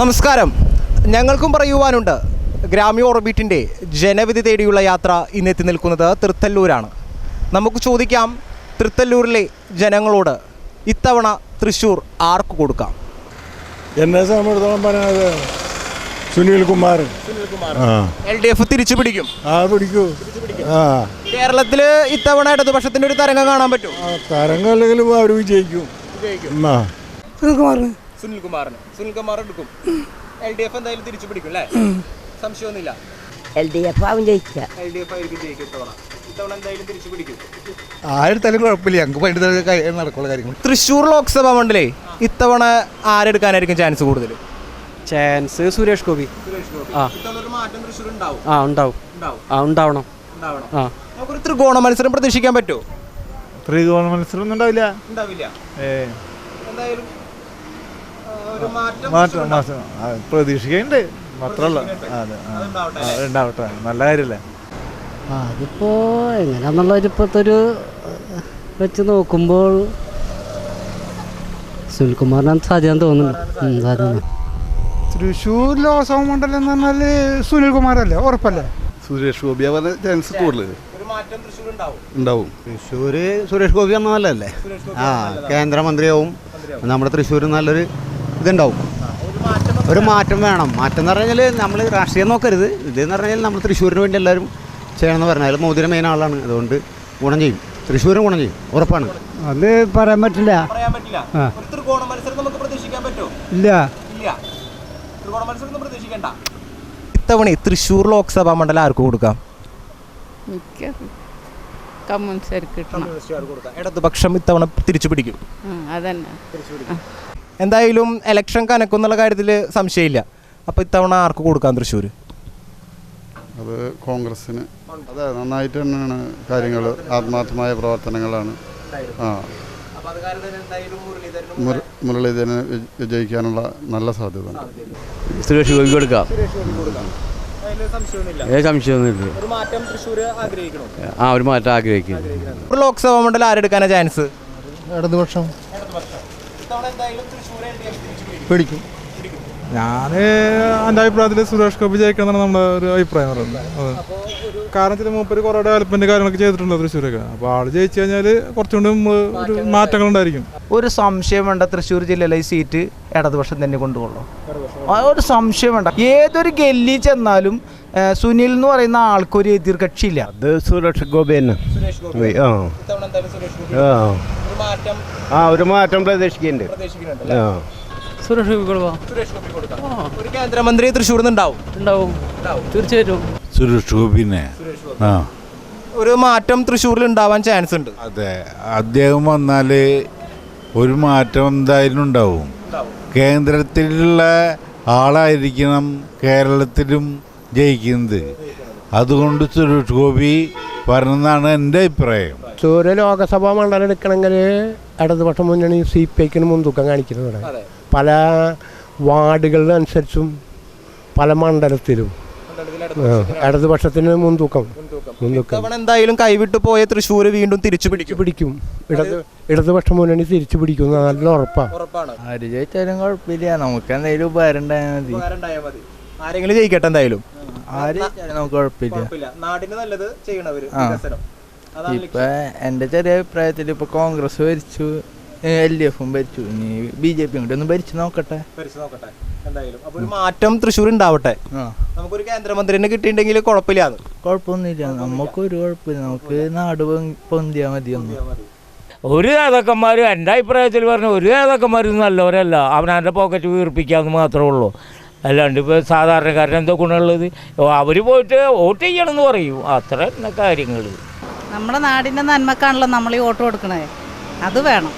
നമസ്കാരം. ഞങ്ങൾക്കും പറയുവാനുണ്ട് ഗ്രാമ്യ ഓർബിറ്റിന്റെ ജനവിധി തേടിയുള്ള യാത്ര ഇന്നെത്തി നിൽക്കുന്നത് തൃത്തല്ലൂരാണ്. നമുക്ക് ചോദിക്കാം തൃത്തല്ലൂരിലെ ജനങ്ങളോട് ഇത്തവണ തൃശ്ശൂർ ആർക്ക് കൊടുക്കാം? എന്നെ സംബന്ധിച്ചിടത്തോളം പറയുന്നത് Sunil Kumar. L D F തിരിച്ചു പിടിക്കും. ആ പിടിക്കൂ. ആ. കേരളത്തിൽ ഇത്തവണ ഇടതുപക്ഷത്തിന്റെ ഒരു തരംഗം കാണാൻ പറ്റും തരംഗം അല്ലെങ്കിൽ അവർ വിജയിക്കും. ആ സുനിൽകുമാറിന് സുനിൽകുമാറിന്. സുനിൽകുമാർ എടുക്കും. എൽ ഡി എഫ് എന്തായാലും തിരിച്ചു പിടിക്കും അല്ലേ? സംശയമൊന്നുമില്ല. എൽ ഡി എഫ് ആവും ജയിക്കുക എൽ ഡി എഫ് ആയിരിക്കും ജയിക്കും ഇത്തവണ. ഇത്തവണ എന്തായാലും തിരിച്ചു പിടിക്കും ആരെടുത്താലും കുഴപ്പമില്ല. ഞങ്ങൾക്ക് വേണ്ടി നടക്കുള്ള കാര്യങ്ങൾ തൃശ്ശൂർ ലോക്സഭാ മണ്ഡലേ ഇത്തവണ ആരെടുക്കാനായിരിക്കും ചാൻസ് കൂടുതൽ ചാൻസ് സുരേഷ് ഗോപി. ആ. മാറ്റം തൃശ്ശൂർ ഉണ്ടാവും. ആ ഉണ്ടാവും. ഉണ്ടാവും. ആ ഉണ്ടാവണം. ഉണ്ടാവണം. ആ. നമുക്കൊരു ത്രികോണ മത്സരം പ്രതീക്ഷിക്കാൻ പറ്റുമോ? ത്രികോണ മത്സരം ഒന്നും ഉണ്ടാവില്ല. ഉണ്ടാവില്ല. ഏ. എന്തായാലും മാറ്റം മാറ്റം പ്രതീക്ഷിക്കുന്നുണ്ട്. മാത്രമല്ല. അതെ ഉണ്ടാവട്ടെ. നല്ല കാര്യമല്ലേ അതിപ്പോ എങ്ങനെയാന്നുള്ളത് ഇപ്പോഴത്തെ ഒരു വെച്ച് നോക്കുമ്പോൾ സുനിൽകുമാറിനാണ് സാധ്യത തോന്നുന്നു. സാധ്യത തൃശ്ശൂർ ലോക്സഭ മണ്ഡലം എന്ന് പറഞ്ഞാൽ സുനിൽകുമാറല്ലേ? ഉറപ്പല്ലേ? സുരേഷ് ഗോപി പറഞ്ഞ ചാൻസ് കൂടുതൽ ഒരു മാറ്റം തൃശ്ശൂർ ഉണ്ടാവും. ഉണ്ടാവും. തൃശ്ശൂർ സുരേഷ് ഗോപി എന്ന നല്ലതല്ലേ ആ കേന്ദ്രമന്ത്രിയാവും. നമ്മുടെ തൃശ്ശൂർ നല്ലൊരു ഇതുണ്ടാവും. ഒരു മാറ്റം വേണം. മാറ്റം എന്ന് പറഞ്ഞാൽ നമ്മൾ രാഷ്ട്രീയം നോക്കരുത്. ഇതെന്ന് പറഞ്ഞാൽ നമ്മൾ തൃശ്ശൂരിന് വേണ്ടി എല്ലാവരും ചെയ്യണമെന്ന് പറഞ്ഞാൽ മോദിയുടെ മെയിൻ ആളാണ്. അതുകൊണ്ട് ഗുണം ചെയ്യും. തൃശ്ശൂരും ഗുണം ചെയ്യും. ഉറപ്പാണ്. അത് പറയാൻ പറ്റില്ല. പറയാൻ പറ്റില്ല. ത്രികോണ മത്സരം നമുക്ക് പ്രതീക്ഷിക്കാൻ പറ്റുമോ? ഇല്ല. ഇത്തവണ തൃശ്ശൂർ ലോക്സഭാ മണ്ഡലം ആർക്ക് കൊടുക്കാം? കിട്ടണം. ഇടതുപക്ഷം ഇത്തവണ തിരിച്ചു പിടിക്കും. അതന്നെ. എന്തായാലും ഇലക്ഷൻ കനക്കുന്നുള്ള കാര്യത്തിൽ സംശയമില്ല. അപ്പോൾ ഇത്തവണ ആർക്ക് കൊടുക്കാൻ തൃശ്ശൂർ അത് കോൺഗ്രസ്സിന്. അതെ നന്നായിട്ട് തന്നെയാണ് കാര്യങ്ങൾ ആത്മാർത്ഥമായ പ്രവർത്തനങ്ങളാണ്. ആ. മുര- മുരളീധരന് വിജ- വിജയിക്കാനുള്ള നല്ല സാധ്യത സുരേഷ് ഗോപി കൊടുക്കാം. സംശയമൊന്നുമില്ല. ആ ഒരു മാറ്റം ആഗ്രഹിക്കുന്നു. ഒരു ലോക്സഭാ മണ്ഡലം ആരെടുക്കാനാ ചാൻസ് ഇടതുപക്ഷം. പിടിക്കും. ഞാൻ എന്റെ അഭിപ്രായത്തിൽ സുരേഷ് ഗോപി ജയിക്കണം എന്നാണ് നമ്മുടെ ഒരു അഭിപ്രായം പറയുന്നത്. അതെ. കാരണം വെച്ചാൽ മൂപ്പര് കുറേ ഡെവലപ്മെന്റ് കാര്യങ്ങളൊക്കെ ചെയ്തിട്ടുണ്ട് തൃശ്ശൂരൊക്കെ. അപ്പോൾ ആൾ ജയിച്ചു കഴിഞ്ഞാൽ കുറച്ചുകൊണ്ട് നമ്മൾ ഒരു മാറ്റങ്ങൾ ഉണ്ടായിരിക്കും ഒരു സംശയം വേണ്ട തൃശ്ശൂർ ജില്ലയിലെ ഈ സീറ്റ് ഇടതുപക്ഷം തന്നെ കൊണ്ടുപോകുള്ളൂ. ഒരു സംശയം വേണ്ട. ഏതൊരു ഗല്ലി ചെന്നാലും സുനിൽ എന്ന് പറയുന്ന ആൾക്കൊരു എതിർകക്ഷിയില്ല. അത് സുരേഷ് ഗോപി തന്നെ. ആ. മാറ്റം ആ ഒരു മാറ്റം പ്രതീക്ഷിക്കുന്നുണ്ട് പ്രതീക്ഷിക്കുന്നുണ്ട് ആ. സുരേഷ് ഗോപി കൊടുക്കാം സുരേഷ് ഗോപി കൊടുക്കാം. ഒരു കേന്ദ്രമന്ത്രി തൃശ്ശൂരിൽ നിന്ന് ഉണ്ടാവും. ഉണ്ടാവും. തീർച്ചയായിട്ടും. സുരേഷ് ഗോപിനെ. ആ. ഒരു മാറ്റം തൃശ്ശൂരിൽ ഉണ്ടാവാൻ ചാൻസ് ഉണ്ട്. അതെ. അദ്ദേഹം വന്നാൽ ഒരു മാറ്റം എന്തായാലും ഉണ്ടാവും. കേന്ദ്രത്തിലുള്ള ആളായിരിക്കണം കേരളത്തിലും ജയിക്കുന്നത്. അതുകൊണ്ട് സുരേഷ് ഗോപി പറഞ്ഞതാണ് എന്റെ അഭിപ്രായം. ചോര ലോകസഭാ മണ്ഡലം എടുക്കണമെങ്കിൽ ഇടതുപക്ഷം മുന്നണി സി പി ഐക്കിന് മുൻതൂക്കം കാണിക്കുന്നത് ഇവിടെ. പല വാർഡുകളിലനുസരിച്ചും പല മണ്ഡലത്തിലും ഇടതുപക്ഷത്തിന് മുൻതൂക്കം. മുൻതൂക്കം. എന്തായാലും കൈവിട്ട് പോയ തൃശ്ശൂർ വീണ്ടും തിരിച്ചു പിടിക്കും. പിടിക്കും ഇടത് ഇടതുപക്ഷ മുന്നണി തിരിച്ചു പിടിക്കും നല്ല ഉറപ്പാണ് ഉറപ്പാണ്. ആര് ജയിച്ചാലും കുഴപ്പമില്ല. നമുക്ക് എന്തെങ്കിലും ഉപകാരം ഉണ്ടായാൽ മതി. മതി. ആരെങ്കിലും ജയിക്കട്ടെ എന്തായാലും. നമുക്ക് കുഴപ്പമില്ല. കുഴപ്പമില്ല. നാടിന് നല്ലത് ചെയ്യണവര് ഇപ്പൊ എന്റെ ചെറിയ അഭിപ്രായത്തിൽ ഇപ്പൊ കോൺഗ്രസ് ഭരിച്ചു എൽ ഡി എഫും ഭരിച്ചു. ഇനി ബി ജെ പി കൂടി ഒന്ന് ഭരിച്ചു നോക്കട്ടെ. ഭരിച്ചു നോക്കട്ടെ എന്തായാലും. അപ്പൊ ഒരു മാറ്റം തൃശ്ശൂർ ഉണ്ടാവട്ടെ. നമുക്കൊരു കേന്ദ്രമന്ത്രിനെ കിട്ടിയിട്ടുണ്ടെങ്കിൽ കുഴപ്പമില്ല കുഴപ്പമൊന്നുമില്ല. നമുക്കൊരു കുഴപ്പമില്ല. നമുക്ക് നാട് പൊന്തിയാ മതി ഒന്ന്. ഒരു നേതാക്കന്മാരും എന്റെ അഭിപ്രായത്തിൽ പറഞ്ഞ ഒരു നേതാക്കന്മാരും നല്ലവരല്ല. അവനവന്റെ പോക്കറ്റ് വീർപ്പിക്കാമെന്ന് മാത്രമേ ഉള്ളൂ. അല്ലാണ്ട് ഇപ്പോൾ സാധാരണക്കാരൻ എന്തോ ഗുണമുള്ളത്? അവർ പോയിട്ട് വോട്ട് ചെയ്യണമെന്ന് പറയും. അത്ര കാര്യങ്ങൾ നമ്മുടെ നാടിന്റെ നന്മക്കാണല്ലോ നമ്മൾ ഈ വോട്ട് കൊടുക്കണേ. അത് വേണം.